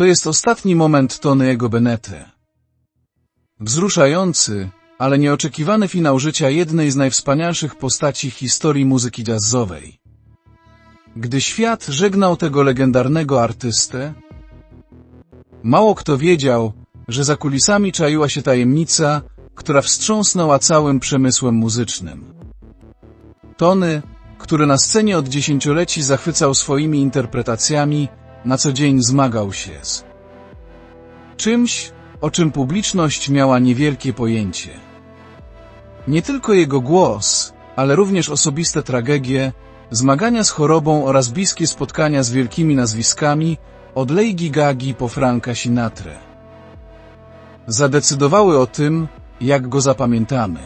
To jest ostatni moment Tony'ego Benete. Wzruszający, ale nieoczekiwany finał życia jednej z najwspanialszych postaci historii muzyki jazzowej. Gdy świat żegnał tego legendarnego artystę, mało kto wiedział, że za kulisami czaiła się tajemnica, która wstrząsnęła całym przemysłem muzycznym. Tony, który na scenie od dziesięcioleci zachwycał swoimi interpretacjami, na co dzień zmagał się z czymś, o czym publiczność miała niewielkie pojęcie. Nie tylko jego głos, ale również osobiste tragedie, zmagania z chorobą oraz bliskie spotkania z wielkimi nazwiskami, od Lady Gagi po Franka Sinatrę. Zadecydowały o tym, jak go zapamiętamy.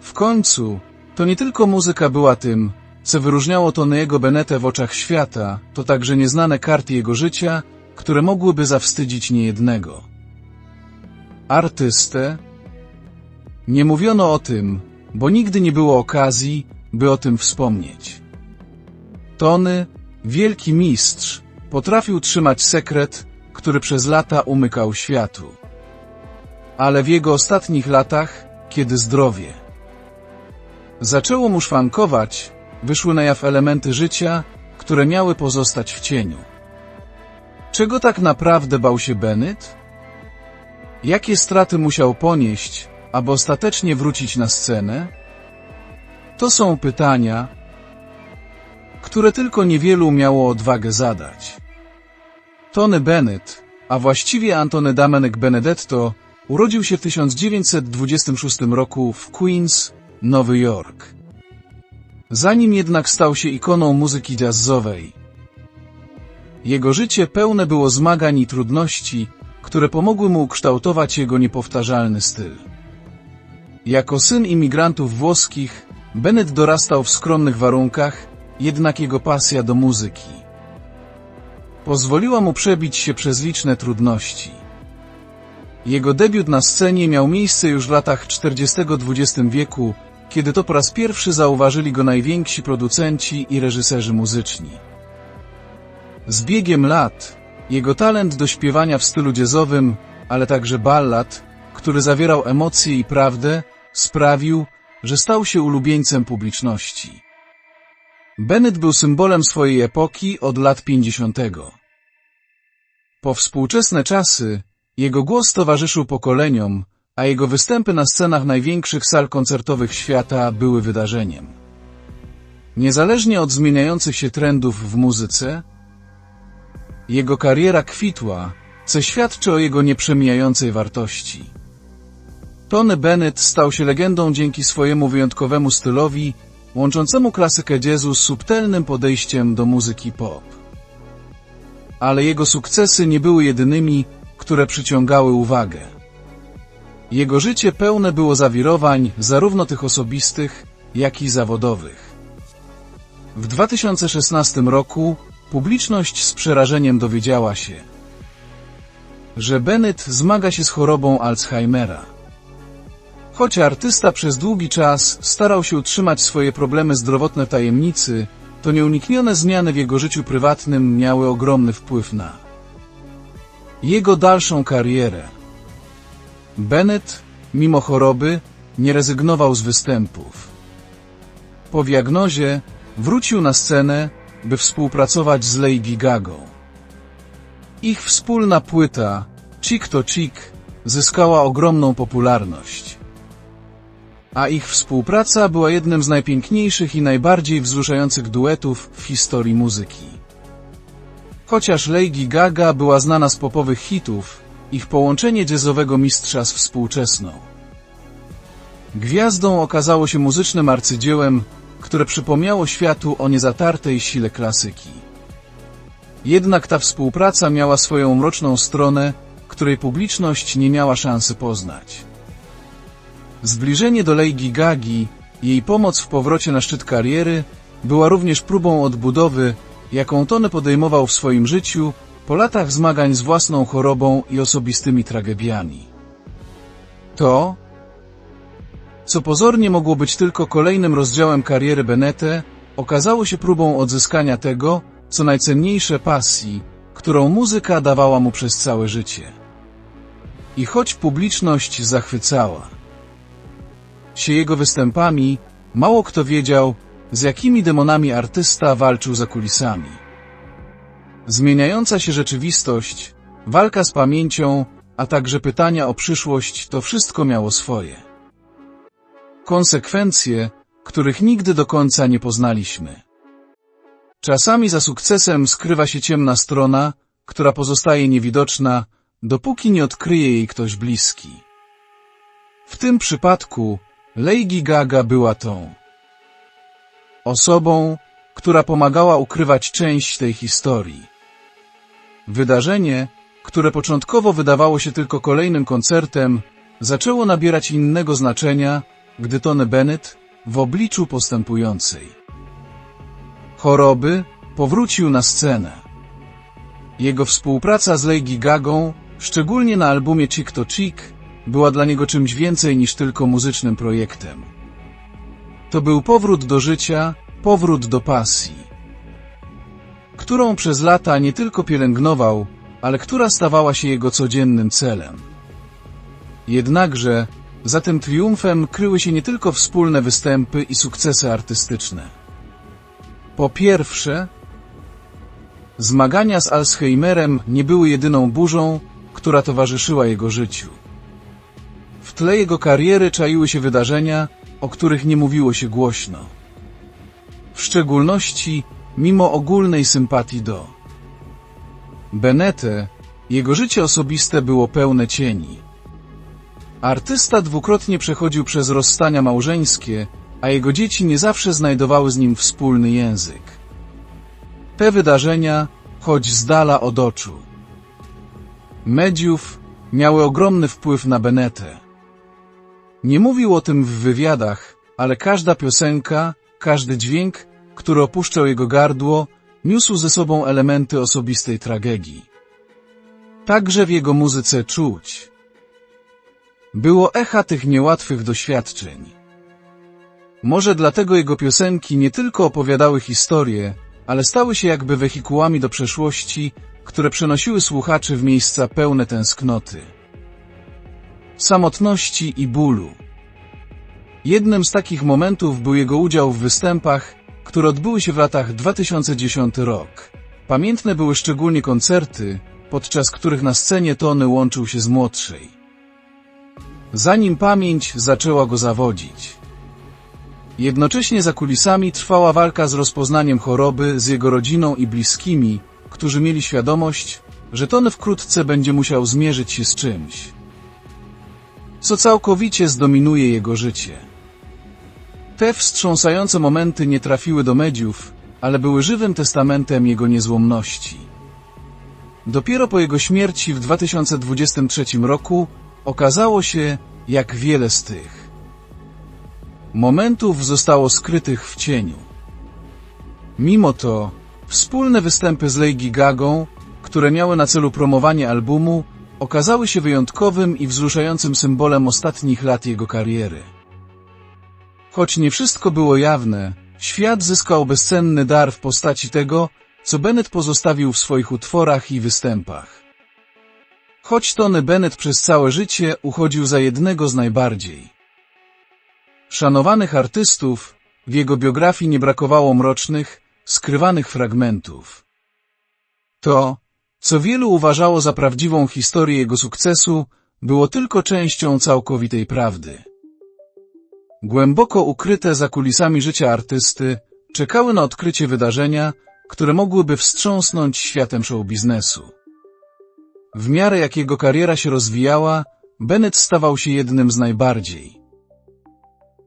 W końcu, to nie tylko muzyka była tym, co wyróżniało Tony'ego Benete w oczach świata, to także nieznane karty jego życia, które mogłyby zawstydzić niejednego. Artystę? Nie mówiono o tym, bo nigdy nie było okazji, by o tym wspomnieć. Tony, wielki mistrz, potrafił trzymać sekret, który przez lata umykał światu. Ale w jego ostatnich latach, kiedy zdrowie zaczęło mu szwankować, wyszły na jaw elementy życia, które miały pozostać w cieniu. Czego tak naprawdę bał się Bennett? Jakie straty musiał ponieść, aby ostatecznie wrócić na scenę? To są pytania, które tylko niewielu miało odwagę zadać. Tony Bennett, a właściwie Antony Damenek Benedetto, urodził się w 1926 roku w Queens, Nowy Jork. Zanim jednak stał się ikoną muzyki jazzowej, jego życie pełne było zmagań i trudności, które pomogły mu ukształtować jego niepowtarzalny styl. Jako syn imigrantów włoskich, Bennett dorastał w skromnych warunkach, jednak jego pasja do muzyki pozwoliła mu przebić się przez liczne trudności. Jego debiut na scenie miał miejsce już w latach 40. XX wieku, kiedy to po raz pierwszy zauważyli go najwięksi producenci i reżyserzy muzyczni. Z biegiem lat, jego talent do śpiewania w stylu jazzowym, ale także ballad, który zawierał emocje i prawdę, sprawił, że stał się ulubieńcem publiczności. Bennett był symbolem swojej epoki od lat 50. Po współczesne czasy, jego głos towarzyszył pokoleniom, a jego występy na scenach największych sal koncertowych świata były wydarzeniem. Niezależnie od zmieniających się trendów w muzyce, jego kariera kwitła, co świadczy o jego nieprzemijającej wartości. Tony Bennett stał się legendą dzięki swojemu wyjątkowemu stylowi, łączącemu klasykę jazzu z subtelnym podejściem do muzyki pop. Ale jego sukcesy nie były jedynymi, które przyciągały uwagę. Jego życie pełne było zawirowań, zarówno tych osobistych, jak i zawodowych. W 2016 roku publiczność z przerażeniem dowiedziała się, że Bennett zmaga się z chorobą Alzheimera. Choć artysta przez długi czas starał się utrzymać swoje problemy zdrowotne w tajemnicy, to nieuniknione zmiany w jego życiu prywatnym miały ogromny wpływ na jego dalszą karierę. Bennett, mimo choroby, nie rezygnował z występów. Po diagnozie wrócił na scenę, by współpracować z Lady Gagą. Ich wspólna płyta, Chick to Chick, zyskała ogromną popularność. A ich współpraca była jednym z najpiękniejszych i najbardziej wzruszających duetów w historii muzyki. Chociaż Lady Gaga była znana z popowych hitów, ich połączenie jazzowego mistrza z współczesną gwiazdą okazało się muzycznym arcydziełem, które przypomniało światu o niezatartej sile klasyki. Jednak ta współpraca miała swoją mroczną stronę, której publiczność nie miała szansy poznać. Zbliżenie do Lady Gagi, jej pomoc w powrocie na szczyt kariery, była również próbą odbudowy, jaką Tony podejmował w swoim życiu po latach zmagań z własną chorobą i osobistymi tragediami. To, co pozornie mogło być tylko kolejnym rozdziałem kariery Benete, okazało się próbą odzyskania tego, co najcenniejsze pasji, którą muzyka dawała mu przez całe życie. I choć publiczność zachwycała się jego występami, mało kto wiedział, z jakimi demonami artysta walczył za kulisami. Zmieniająca się rzeczywistość, walka z pamięcią, a także pytania o przyszłość, to wszystko miało swoje konsekwencje, których nigdy do końca nie poznaliśmy. Czasami za sukcesem skrywa się ciemna strona, która pozostaje niewidoczna, dopóki nie odkryje jej ktoś bliski. W tym przypadku Lady Gaga była tą osobą, która pomagała ukrywać część tej historii. Wydarzenie, które początkowo wydawało się tylko kolejnym koncertem, zaczęło nabierać innego znaczenia, gdy Tony Bennett, w obliczu postępującej choroby, powrócił na scenę. Jego współpraca z Lady Gagą, szczególnie na albumie Chick to Chick, była dla niego czymś więcej niż tylko muzycznym projektem. To był powrót do życia, powrót do pasji, którą przez lata nie tylko pielęgnował, ale która stawała się jego codziennym celem. Jednakże, za tym triumfem kryły się nie tylko wspólne występy i sukcesy artystyczne. Po pierwsze, zmagania z Alzheimerem nie były jedyną burzą, która towarzyszyła jego życiu. W tle jego kariery czaiły się wydarzenia, o których nie mówiło się głośno. W szczególności mimo ogólnej sympatii do Benete, jego życie osobiste było pełne cieni. Artysta dwukrotnie przechodził przez rozstania małżeńskie, a jego dzieci nie zawsze znajdowały z nim wspólny język. Te wydarzenia, choć z dala od oczu, mediów, miały ogromny wpływ na Benetę. Nie mówił o tym w wywiadach, ale każda piosenka, każdy dźwięk, który opuszczał jego gardło, niósł ze sobą elementy osobistej tragedii. Także w jego muzyce czuć. Było echa tych niełatwych doświadczeń. Może dlatego jego piosenki nie tylko opowiadały historię, ale stały się jakby wehikułami do przeszłości, które przenosiły słuchaczy w miejsca pełne tęsknoty, samotności i bólu. Jednym z takich momentów był jego udział w występach, które odbyły się w latach 2010 rok. Pamiętne były szczególnie koncerty, podczas których na scenie Tony łączył się z młodszej. Zanim pamięć zaczęła go zawodzić. Jednocześnie za kulisami trwała walka z rozpoznaniem choroby z jego rodziną i bliskimi, którzy mieli świadomość, że Tony wkrótce będzie musiał zmierzyć się z czymś, co całkowicie zdominuje jego życie. Te wstrząsające momenty nie trafiły do mediów, ale były żywym testamentem jego niezłomności. Dopiero po jego śmierci w 2023 roku okazało się, jak wiele z tych momentów zostało skrytych w cieniu. Mimo to, wspólne występy z Lady Gagą, które miały na celu promowanie albumu, okazały się wyjątkowym i wzruszającym symbolem ostatnich lat jego kariery. Choć nie wszystko było jawne, świat zyskał bezcenny dar w postaci tego, co Bennett pozostawił w swoich utworach i występach. Choć Tony Bennett przez całe życie uchodził za jednego z najbardziej szanowanych artystów, w jego biografii nie brakowało mrocznych, skrywanych fragmentów. To, co wielu uważało za prawdziwą historię jego sukcesu, było tylko częścią całkowitej prawdy. Głęboko ukryte za kulisami życia artysty, czekały na odkrycie wydarzenia, które mogłyby wstrząsnąć światem show biznesu. W miarę jak jego kariera się rozwijała, Bennett stawał się jednym z najbardziej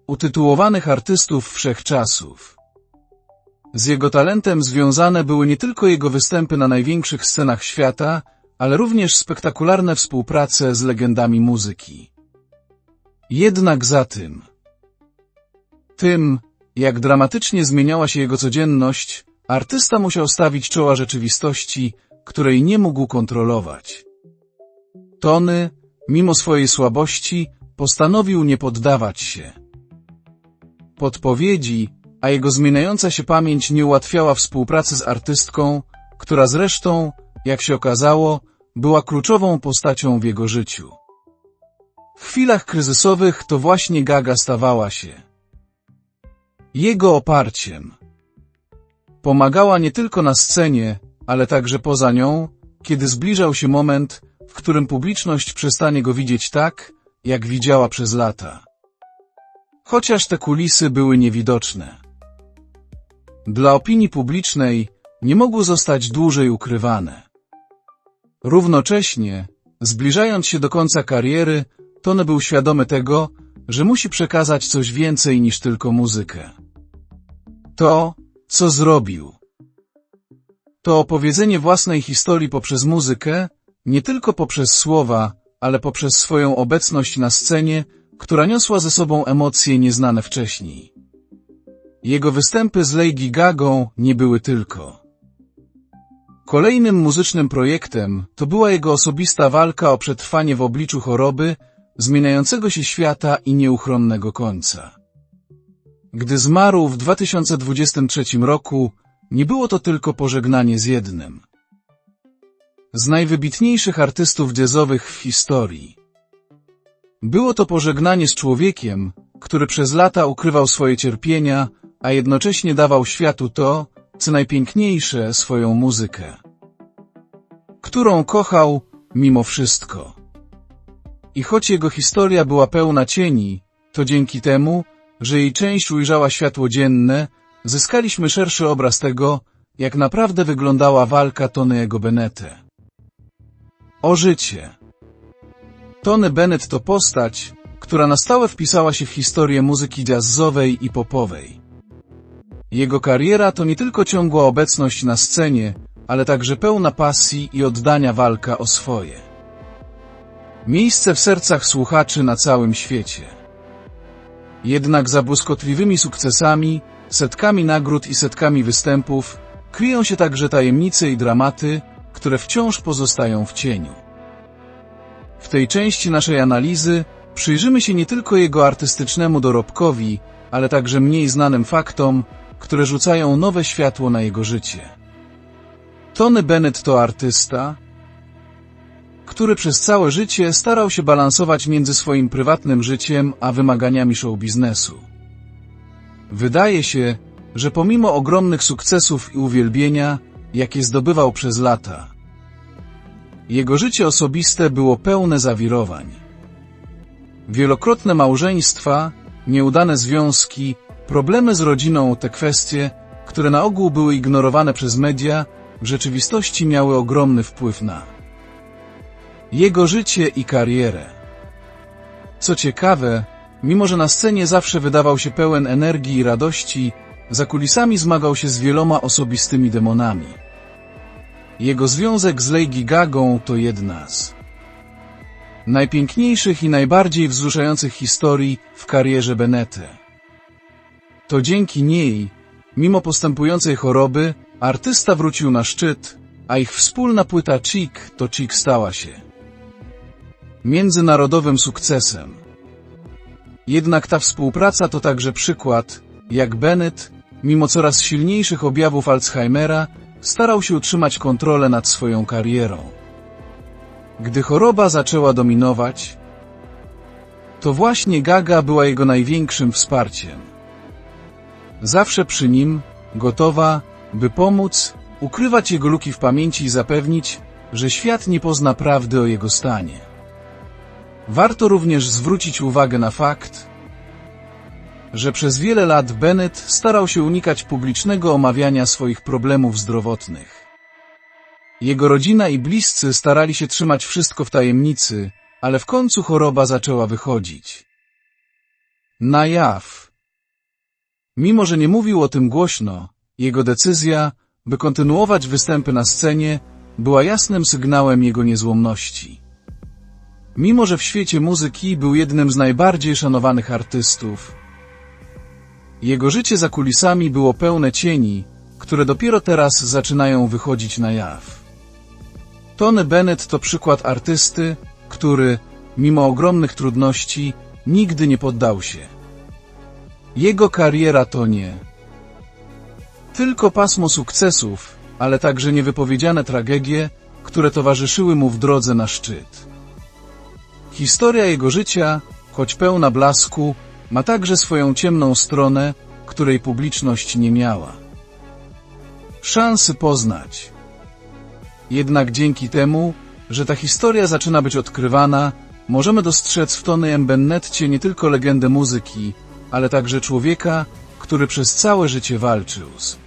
utytułowanych artystów wszechczasów. Z jego talentem związane były nie tylko jego występy na największych scenach świata, ale również spektakularne współprace z legendami muzyki. Jednak za tym, tym, jak dramatycznie zmieniała się jego codzienność, artysta musiał stawić czoła rzeczywistości, której nie mógł kontrolować. Tony, mimo swojej słabości, postanowił nie poddawać się. Podpowiedzi, a jego zmieniająca się pamięć nie ułatwiała współpracy z artystką, która zresztą jak się okazało, była kluczową postacią w jego życiu. W chwilach kryzysowych to właśnie Gaga stawała się jego oparciem. Pomagała nie tylko na scenie, ale także poza nią, kiedy zbliżał się moment, w którym publiczność przestanie go widzieć tak, jak widziała przez lata. Chociaż te kulisy były niewidoczne. Dla opinii publicznej nie mogły zostać dłużej ukrywane. Równocześnie, zbliżając się do końca kariery, Tony był świadomy tego, że musi przekazać coś więcej niż tylko muzykę. To, co zrobił. To opowiedzenie własnej historii poprzez muzykę, nie tylko poprzez słowa, ale poprzez swoją obecność na scenie, która niosła ze sobą emocje nieznane wcześniej. Jego występy z Lady Gagą nie były tylko. Kolejnym muzycznym projektem to była jego osobista walka o przetrwanie w obliczu choroby, zmieniającego się świata i nieuchronnego końca. Gdy zmarł w 2023 roku, nie było to tylko pożegnanie z jednym z najwybitniejszych artystów jazzowych w historii. Było to pożegnanie z człowiekiem, który przez lata ukrywał swoje cierpienia, a jednocześnie dawał światu to, co najpiękniejsze, swoją muzykę, którą kochał mimo wszystko. I choć jego historia była pełna cieni, to dzięki temu, że jej część ujrzała światło dzienne, zyskaliśmy szerszy obraz tego, jak naprawdę wyglądała walka Tony'ego Bennette. O życie. Tony Bennett to postać, która na stałe wpisała się w historię muzyki jazzowej i popowej. Jego kariera to nie tylko ciągła obecność na scenie, ale także pełna pasji i oddania walka o swoje. Miejsce w sercach słuchaczy na całym świecie. Jednak za błyskotliwymi sukcesami, setkami nagród i setkami występów kryją się także tajemnice i dramaty, które wciąż pozostają w cieniu. W tej części naszej analizy przyjrzymy się nie tylko jego artystycznemu dorobkowi, ale także mniej znanym faktom, które rzucają nowe światło na jego życie. Tony Bennett to artysta, który przez całe życie starał się balansować między swoim prywatnym życiem a wymaganiami show biznesu. Wydaje się, że pomimo ogromnych sukcesów i uwielbienia, jakie zdobywał przez lata, jego życie osobiste było pełne zawirowań. Wielokrotne małżeństwa, nieudane związki, problemy z rodziną, te kwestie, które na ogół były ignorowane przez media, w rzeczywistości miały ogromny wpływ na jego życie i karierę. Co ciekawe, mimo że na scenie zawsze wydawał się pełen energii i radości, za kulisami zmagał się z wieloma osobistymi demonami. Jego związek z Lady Gagą to jedna z najpiękniejszych i najbardziej wzruszających historii w karierze Benete. To dzięki niej, mimo postępującej choroby, artysta wrócił na szczyt, a ich wspólna płyta Chic to Chic stała się międzynarodowym sukcesem. Jednak ta współpraca to także przykład, jak Bennett, mimo coraz silniejszych objawów Alzheimera, starał się utrzymać kontrolę nad swoją karierą. Gdy choroba zaczęła dominować, to właśnie Gaga była jego największym wsparciem. Zawsze przy nim, gotowa, by pomóc, ukrywać jego luki w pamięci i zapewnić, że świat nie pozna prawdy o jego stanie. Warto również zwrócić uwagę na fakt, że przez wiele lat Bennett starał się unikać publicznego omawiania swoich problemów zdrowotnych. Jego rodzina i bliscy starali się trzymać wszystko w tajemnicy, ale w końcu choroba zaczęła wychodzić. Na jaw. Mimo, że nie mówił o tym głośno, jego decyzja, by kontynuować występy na scenie, była jasnym sygnałem jego niezłomności. Mimo, że w świecie muzyki był jednym z najbardziej szanowanych artystów, jego życie za kulisami było pełne cieni, które dopiero teraz zaczynają wychodzić na jaw. Tony Bennett to przykład artysty, który, mimo ogromnych trudności, nigdy nie poddał się. Jego kariera to nie tylko pasmo sukcesów, ale także niewypowiedziane tragedie, które towarzyszyły mu w drodze na szczyt. Historia jego życia, choć pełna blasku, ma także swoją ciemną stronę, której publiczność nie miała szansy poznać. Jednak dzięki temu, że ta historia zaczyna być odkrywana, możemy dostrzec w Tony M. Bennetcie nie tylko legendę muzyki, ale także człowieka, który przez całe życie walczył z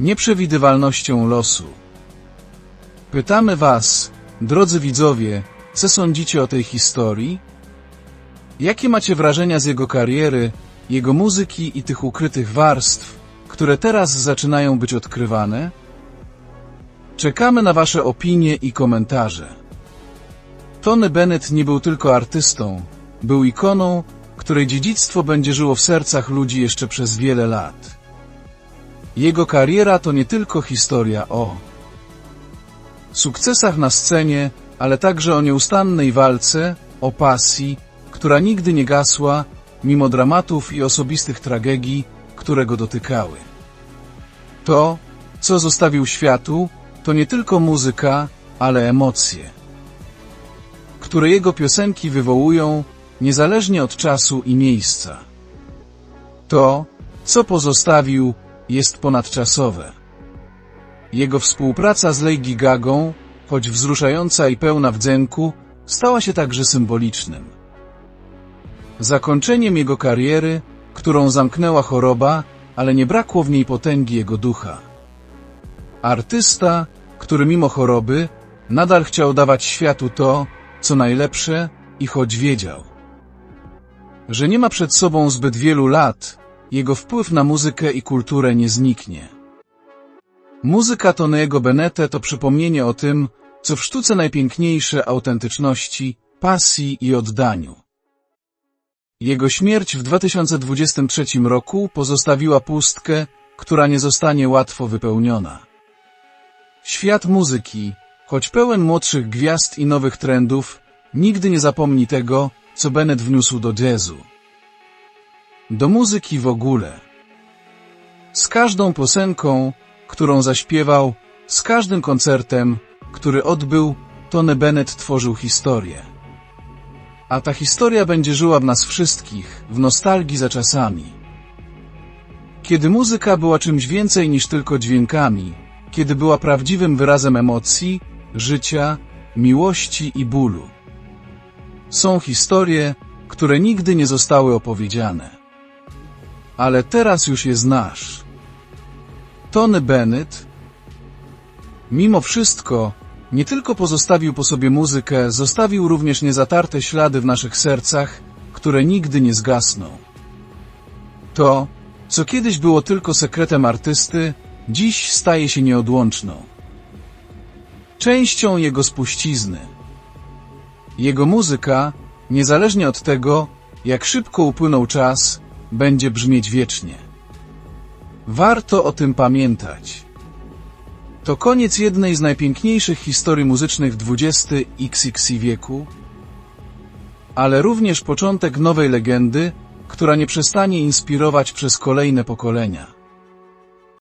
nieprzewidywalnością losu. Pytamy Was, drodzy widzowie, co sądzicie o tej historii? Jakie macie wrażenia z jego kariery, jego muzyki i tych ukrytych warstw, które teraz zaczynają być odkrywane? Czekamy na Wasze opinie i komentarze. Tony Bennett nie był tylko artystą, był ikoną, której dziedzictwo będzie żyło w sercach ludzi jeszcze przez wiele lat. Jego kariera to nie tylko historia o sukcesach na scenie, ale także o nieustannej walce, o pasji, która nigdy nie gasła, mimo dramatów i osobistych tragedii, które go dotykały. To, co zostawił światu, to nie tylko muzyka, ale emocje, które jego piosenki wywołują, niezależnie od czasu i miejsca. To, co pozostawił, jest ponadczasowe. Jego współpraca z Lady Gagą, choć wzruszająca i pełna wdzięku, stała się także symbolicznym. Zakończeniem jego kariery, którą zamknęła choroba, ale nie brakło w niej potęgi jego ducha. Artysta, który mimo choroby nadal chciał dawać światu to, co najlepsze i choć wiedział, że nie ma przed sobą zbyt wielu lat, jego wpływ na muzykę i kulturę nie zniknie. Muzyka Tonego Bennette to przypomnienie o tym, co w sztuce najpiękniejsze autentyczności, pasji i oddaniu. Jego śmierć w 2023 roku pozostawiła pustkę, która nie zostanie łatwo wypełniona. Świat muzyki, choć pełen młodszych gwiazd i nowych trendów, nigdy nie zapomni tego, co Bennett wniósł do jazzu. Do muzyki w ogóle. Z każdą piosenką, którą zaśpiewał, z każdym koncertem, który odbył, Tony Bennett tworzył historię. A ta historia będzie żyła w nas wszystkich, w nostalgii za czasami. Kiedy muzyka była czymś więcej niż tylko dźwiękami, kiedy była prawdziwym wyrazem emocji, życia, miłości i bólu. Są historie, które nigdy nie zostały opowiedziane. Ale teraz już je znasz. Tony Bennett, mimo wszystko, nie tylko pozostawił po sobie muzykę, zostawił również niezatarte ślady w naszych sercach, które nigdy nie zgasną. To, co kiedyś było tylko sekretem artysty, dziś staje się nieodłączną. Częścią jego spuścizny. Jego muzyka, niezależnie od tego, jak szybko upłynął czas, będzie brzmieć wiecznie. Warto o tym pamiętać. To koniec jednej z najpiękniejszych historii muzycznych XX wieku, ale również początek nowej legendy, która nie przestanie inspirować przez kolejne pokolenia.